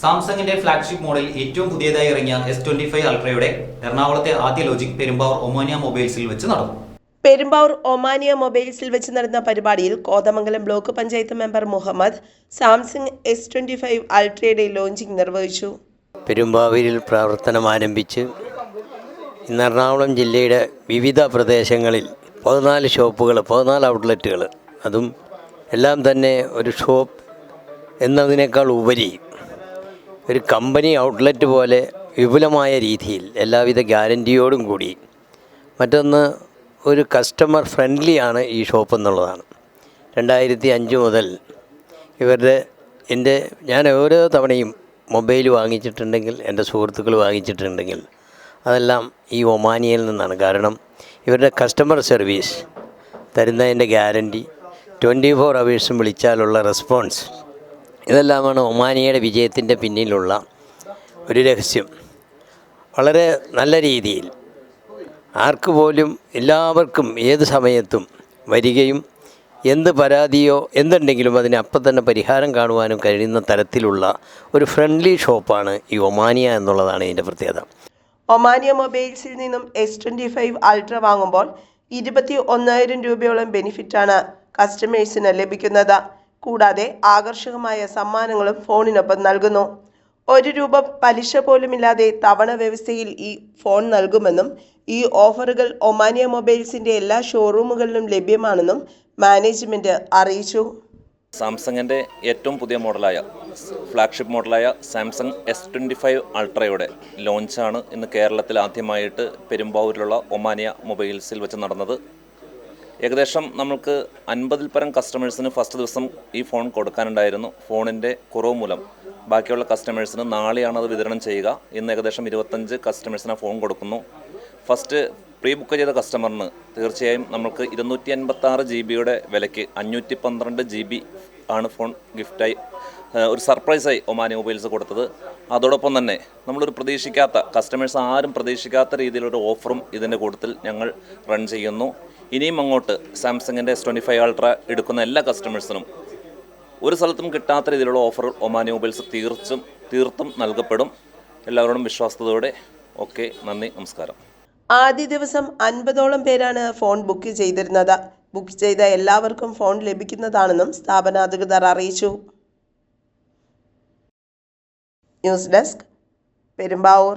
സാംസങ്ങിന്റെ flagship model ഏറ്റവും പുതിയതായി ഇറങ്ങിയ എസ് ട്വന്റി ഫൈവ് അൾട്രയുടെ എറണാകുളത്തെ ആദ്യ ലോജിക് പെരുമ്പാവൂർ ഒമോനിയ മൊബൈൽസിൽ വെച്ച് നടന്നു. പെരുമ്പാവൂർ ഒമാനിയ മൊബൈൽസിൽ വെച്ച് നടന്ന പരിപാടിയിൽ Kothamangalam block panchayat member Muhammad Samsung S twenty five അൾട്രയുടെ launching നിർവഹിച്ചു. പെരുമ്പാവൂരിൽ പ്രവർത്തനം ആരംഭിച്ച് ഇന്ന് എറണാകുളം ജില്ലയുടെ വിവിധ പ്രദേശങ്ങളിൽ പതിനാല് ഷോപ്പുകൾ പതിനാല് ഔട്ട്ലെറ്റുകൾ അതും എല്ലാം തന്നെ ഒരു ഷോപ്പ് എന്നതിനേക്കാൾ ഉപരി ഒരു കമ്പനി ഔട്ട്ലെറ്റ് പോലെ വിപുലമായ രീതിയിൽ എല്ലാവിധ ഗ്യാരന്റിയോടും കൂടി മറ്റൊന്ന് ഒരു കസ്റ്റമർ ഫ്രണ്ട്ലി ആണ് ഈ ഷോപ്പ് എന്നുള്ളതാണ്. രണ്ടായിരത്തി അഞ്ച് മുതൽ ഇവരുടെ എന്റെ ഞാൻ ഓരോ തവണയും മൊബൈൽ വാങ്ങിച്ചിട്ടുണ്ടെങ്കിൽ എന്റെ സുഹൃത്തുക്കൾ വാങ്ങിച്ചിട്ടുണ്ടെങ്കിൽ അതെല്ലാം ഈ ഒമാനിയയിൽ നിന്നാണ്. കാരണം ഇവരുടെ കസ്റ്റമർ സർവീസ് തരുന്നതിന്റെ ഗ്യാരന്റി ട്വന്റി ഫോർ അവേഴ്സും വിളിച്ചാലുള്ള റെസ്പോൺസ് ഇതെല്ലാമാണ് ഒമാനിയയുടെ വിജയത്തിന്റെ പിന്നിലുള്ള ഒരു രഹസ്യം. വളരെ നല്ല രീതിയിൽ ആർക്ക് പോലും എല്ലാവർക്കും ഏത് സമയത്തും വരികയും എന്ത് പരാതിയോ എന്തുണ്ടെങ്കിലും അതിന് അപ്പം തന്നെ പരിഹാരം കാണുവാനും കഴിയുന്ന തരത്തിലുള്ള ഒരു ഫ്രണ്ട്ലി ഷോപ്പാണ് ഈ ഒമാനിയ എന്നുള്ളതാണ് ഇതിന്റെ പ്രത്യേകത. ഒമാനിയ മൊബൈൽസിൽ നിന്നും എസ് ട്വന്റി ഫൈവ് അൾട്ര വാങ്ങുമ്പോൾ ഇരുപത്തി ഒന്നായിരം രൂപയോളം ബെനിഫിറ്റാണ് കസ്റ്റമേഴ്സിന് ലഭിക്കുന്നത്. കൂടാതെ ആകർഷകമായ സമ്മാനങ്ങളും ഫോണിനൊപ്പം നൽകുന്നു. ഒരു രൂപ പലിശ പോലുമില്ലാതെ തവണ വ്യവസ്ഥയിൽ ഈ ഫോൺ നൽകുമെന്നും ഈ ഓഫറുകൾ ഒമാനിയ മൊബൈൽസിന്റെ എല്ലാ ഷോറൂമുകളിലും ലഭ്യമാണെന്നും മാനേജ്മെന്റ് അറിയിച്ചു. സാംസങ്ങിന്റെ ഏറ്റവും പുതിയ മോഡലായ ഫ്ലാഗ്ഷിപ്പ് മോഡലായ സാംസങ് എസ് ട്വന്റി ഫൈവ് അൾട്രയുടെ ലോഞ്ചാണ് ഇന്ന് കേരളത്തിൽ ആദ്യമായിട്ട് പെരുമ്പാവൂരിലുള്ള ഒമാനിയ മൊബൈൽസിൽ വെച്ച് നടന്നത്. ഏകദേശം നമുക്ക് അൻപതിൽ പരം കസ്റ്റമേഴ്സിന് ഫസ്റ്റ് ദിവസം ഈ ഫോൺ കൊടുക്കാനുണ്ടായിരുന്നു. ഫോണിന്റെ കുറവ് മൂലം. ബാക്കിയുള്ള കസ്റ്റമേഴ്സിന് നാളെയാണ് അത് വിതരണം ചെയ്യുക. ഇന്ന് ഏകദേശം ഇരുപത്തഞ്ച് കസ്റ്റമേഴ്സിന് ഫോൺ കൊടുക്കുന്നു. ഫസ്റ്റ് പ്രീ ബുക്ക് ചെയ്ത കസ്റ്റമറിന് തീർച്ചയായും നമുക്ക് ഇരുന്നൂറ്റി അൻപത്തി ആറ് ജി ബിയുടെ വിലയ്ക്ക് അഞ്ഞൂറ്റി പന്ത്രണ്ട് ജി ബി ആണ് ഫോൺ ഗിഫ്റ്റായി ഒരു സർപ്രൈസായി ഒമാനി മൊബൈൽസ് കൊടുത്തത്. അതോടൊപ്പം തന്നെ നമ്മളൊരു പ്രതീക്ഷിക്കാത്ത കസ്റ്റമേഴ്സ് ആരും പ്രതീക്ഷിക്കാത്ത രീതിയിലൊരു ഓഫറും ഇതിന്റെ കൂട്ടത്തിൽ ഞങ്ങൾ റൺ ചെയ്യുന്നു. ഇനിയും അങ്ങോട്ട് സാംസങ്ങിന്റെ എസ് ട്വന്റി ഫൈവ് അൾട്ര എടുക്കുന്ന എല്ലാ കസ്റ്റമേഴ്സിനും ഒരു സ്ഥലത്തും കിട്ടാത്ത രീതിയിലുള്ള ഓഫർ ഒമാനി മൊബൈൽസ് തീർച്ചും തീർത്തും നൽകപ്പെടും. എല്ലാവരോടും വിശ്വാസത്തോടെ ഓക്കെ നന്ദി നമസ്കാരം. ആദ്യ ദിവസം അൻപതോളം പേരാണ് ഫോൺ ബുക്ക് ചെയ്തിരുന്നത്. ബുക്ക് ചെയ്ത എല്ലാവർക്കും ഫോൺ ലഭിക്കുന്നതാണെന്നും സ്ഥാപനാധികൃതർ അറിയിച്ചു. News desk Perumbavoor.